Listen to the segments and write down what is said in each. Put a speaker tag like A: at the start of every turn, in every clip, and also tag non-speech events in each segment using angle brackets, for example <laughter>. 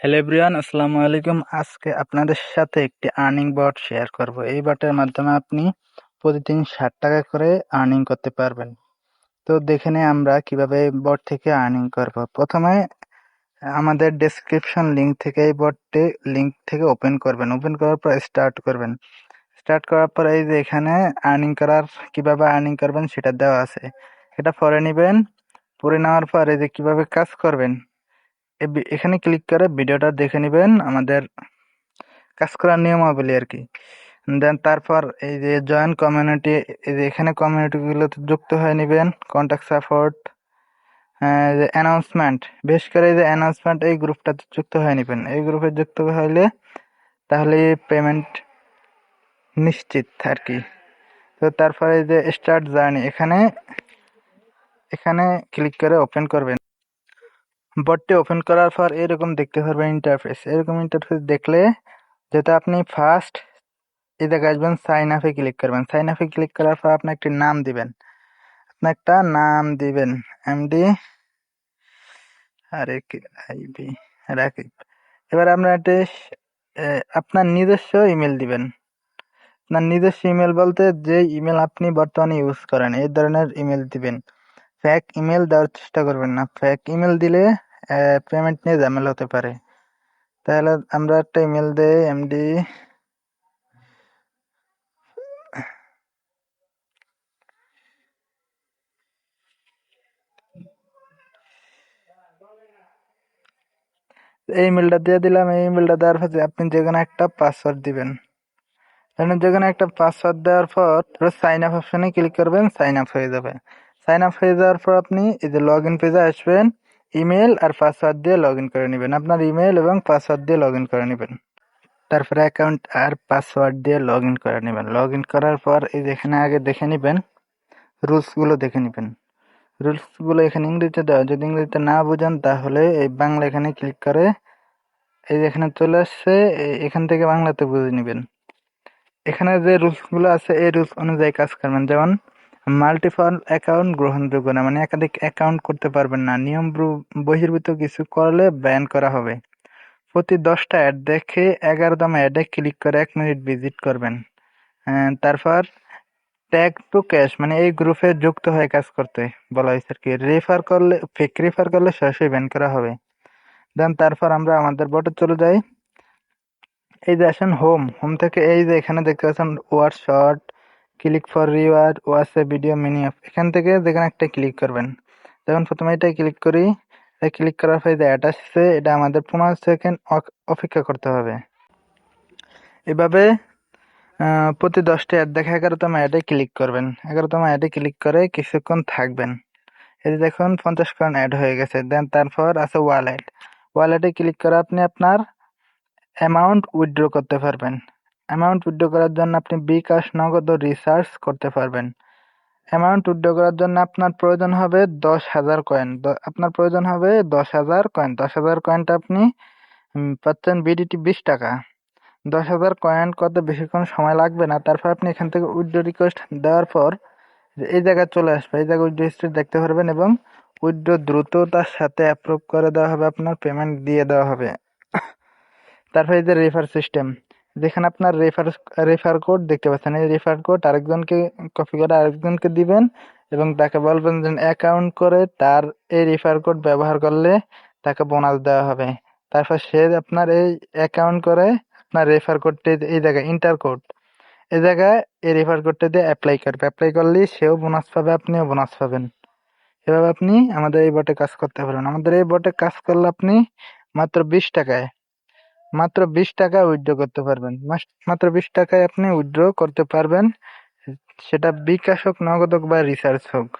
A: Hello everyone, আসসালামু আলাইকুম। আজকে আপনাদের সাথে একটি আর্নিং বট শেয়ার করব। এই বটের মাধ্যমে আপনি প্রতিদিন ষাট টাকা করে আর্নিং করতে পারবেন। তো দেখে নিই আমরা কীভাবে বট থেকে আর্নিং করব। প্রথমে আমাদের ডেসক্রিপশন লিংক থেকে এই বটটি লিংক থেকে ওপেন করবেন। ওপেন করার পর স্টার্ট করবেন। স্টার্ট করার পর এই যে এখানে আর্নিং করার, কীভাবে আর্নিং করবেন সেটা দেওয়া আছে। এটা পরে নেবেন। পরে নেওয়ার পর এই যে কীভাবে কাজ করবেন এখানে ক্লিক করে ভিডিওটা দেখে নেবেন আমাদের কাজ করার নিয়মাবলী আর কি। দেন তারপর এই যে জয়েন কমিউনিটি এই যে এখানে কমিউনিটিগুলোতে যুক্ত হয়ে নেবেন কন্ট্যাক্ট সাপোর্ট যে অ্যানাউন্সমেন্ট বিশেষ করে যে অ্যানাউন্সমেন্ট এই গ্রুপটাতে যুক্ত হয়ে নেবেন। এই গ্রুপে যুক্ত হইলে তাহলে পেমেন্ট নিশ্চিত আর কি। তো তারপরে যে স্টার্ট জার্নি এখানে এখানে ক্লিক করে ওপেন করবেন। বটটি ওপেন করার পর এরকম দেখতে পারবেন ইন্টারফেস এরকম ইন্টারফেস দেখলে যেটা আপনি ফার্স্ট এই জায়গায় আসবেন সাইন আপে ক্লিক করবেন। সাইন আপে ক্লিক করার পর আপনি একটি নাম দিবেন। আপনি একটা নাম দিবেন এমডি আরে আইবি রাকিব। এবার আমরা একটা আপনার নিজস্ব ইমেল দিবেন। আপনার নিজস্ব ইমেল বলতে যে ইমেল আপনি বর্তমানে ইউজ করেন, এই ধরনের ইমেল দিবেন। ফেক ইমেল দেওয়ার চেষ্টা করবেন না। ফেক ইমেল দিলে পেমেন্ট নিয়ে ঝামেলা হতে পারে। তাহলে আমরা একটা ইমেল দেই এমডি এই ইমেলটা দিয়ে দিলাম, এই ইমেলটা দেওয়ার পর আপনি যে কোনো একটা পাসওয়ার্ড দিবেন। এখানে যে একটা পাসওয়ার্ড দেওয়ার পর সাইন আপ অপশনে ক্লিক করবেন সাইন আপ হয়ে যাবে। সাইন আপ হয়ে যাওয়ার পর আপনি এই যে লগ ইন পেজে আসবেন ইমেল আর পাসওয়ার্ড দিয়ে লগ ইন করে নেবেন। আপনার ইমেল এবং পাসওয়ার্ড দিয়ে লগ ইন করে নেবেন। তারপরে অ্যাকাউন্ট আর পাসওয়ার্ড দিয়ে লগ ইন করে নেবেন। লগ ইন করার পর এই যে এখানে আগে দেখে নেবেন রুলসগুলো দেখে নেবেন। রুলসগুলো এখানে ইংরেজিতে দেওয়া। যদি ইংরেজিতে না বোঝেন, তাহলে এই বাংলা এখানে ক্লিক করে এই যে এখানে চলে আসছে এখান থেকে বাংলাতে বুঝে নেবেন। এখানে যে রুলসগুলো আছে, এই রুলস অনুযায়ী কাজ করবেন। যেমন মাল্টিপল অ্যাকাউন্ট গ্রহণযোগ্য না মানে একাধিক অ্যাকাউন্ট করতে পারবেন না। নিয়ম বহির্ভূত কিছু করলে ব্যান করা হবে। প্রতি দশটা অ্যাড দেখে এগারোতম অ্যাডে ক্লিক করে এক মিনিট ভিজিট করবেন। তারপর ট্যাগ টু ক্যাশ মানে এই গ্রুপে যুক্ত হয়ে কাজ করতে বলা হয়েছে আর কি। রেফার করলে ফেক রেফার করলে সরাসরি ব্যান করা হবে। দেন তারপর আমরা আমাদের বটে চলে যাই। এই যে আসেন হোম হোম থেকে এই যে এখানে দেখতে পাচ্ছেন war short click for reward watch a video mini off এখান থেকে যেখানে একটা ক্লিক করবেন। যেমন প্রথমে এটা ক্লিক করি। ক্লিক করার পর যে অ্যাড আসছে, এটা আমাদের পনেরো সেকেন্ড অপেক্ষা করতে হবে। এভাবে প্রতি দশটা অ্যাড দেখে এগারোতম অ্যাডে ক্লিক করবেন। এগারোতম অ্যাডে ক্লিক করে কিছুক্ষণ থাকবেন। যে দেখুন, পঞ্চাশ কারণ অ্যাড হয়ে গেছে। দেন তারপর আছে ওয়ালেট ওয়ালেটে ক্লিক করে আপনি আপনার অ্যামাউন্ট উইথড্র করতে পারবেন। অ্যামাউন্ট উইথড্র করার জন্য আপনি বিকাশ নগদ রিসার্চ করতে পারবেন। অ্যামাউন্ট উইথড্র করার জন্য আপনার প্রয়োজন হবে দশ হাজার কয়েন আপনার প্রয়োজন হবে দশ হাজার কয়েন দশ হাজার কয়েনটা আপনি পাচ্ছেন বিডিটি বিশ টাকা। দশ হাজার কয়েন করতে বেশিক্ষণ সময় লাগবে না, তারপর আপনি এখান থেকে উইথড্র রিকোয়েস্ট দেওয়ার পর এই জায়গায় চলে আসবে। এই জায়গায় উইথড্র হিস্ট্রি দেখতে পারবেন এবং উইথড্র দ্রুততার সাথে অ্যাপ্রুভ করে দেওয়া হবে, আপনার পেমেন্ট দিয়ে দেওয়া হবে। <coughs> তারপরে এই যে রেফার সিস্টেম যেখানে আপনার রেফার রেফার কোড দেখতে পাচ্ছেন। এই রেফার কোড আরেকজনকে কপি করে আরেকজনকে দিবেন এবং তাকে বলবেন যে অ্যাকাউন্ট করে তার এই রেফার কোড ব্যবহার করলে তাকে বোনাস দেওয়া হবে। তারপর সে আপনার এই অ্যাকাউন্ট করে আপনার রেফার কোডটি এই জায়গায় ইন্টার কোড এই জায়গায় এই রেফার কোডটা দিয়ে অ্যাপ্লাই করবে। অ্যাপ্লাই করলে সেও বোনাস পাবে, আপনিও বোনাস পাবেন। এভাবে আপনি আমাদের এই বটে কাজ করতে পারবেন। আমাদের এই বটে কাজ করলে আপনি মাত্র বিশ টাকায় মাত্র বিশ টাকা উইথড্র করতে পারবেন। মাত্র বিশ টাকায় আপনি উইথড্র করতে পারবেন। সেটা বিকাশ হোক, নগদ হোক বা রিসার্চ হোক।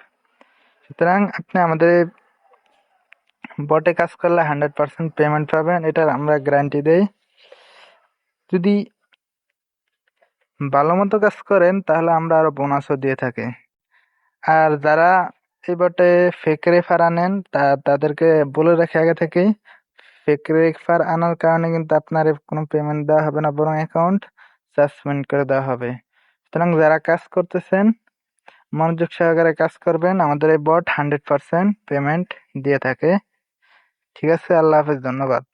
A: সুতরাং আপনি আমাদের বটে কাজ করলে হান্ড্রেড পার্সেন্ট পেমেন্ট পাবেন। এটার আমরা গ্যারান্টি দেই। যদি ভালো মতো কাজ করেন, তাহলে আমরা আরও বোনাসও দিয়ে থাকি। আর যারা এই বটে ফেক রেফার আনেন, তা, তাদেরকে বলে রাখি আগে থেকেই ফেক রেফার আনার কারণে কিন্তু আপনার কোনো পেমেন্ট দেওয়া হবে না, বরং অ্যাকাউন্ট সাসপেন্ড করে দেওয়া হবে। সুতরাং যারা কাজ করতেছেন, মনোযোগ সহকারে কাজ করবেন, আমাদের এই বট হান্ড্রেড পার্সেন্ট পেমেন্ট দিয়ে থাকে। ঠিক আছে, আল্লাহ হাফেজ, ধন্যবাদ।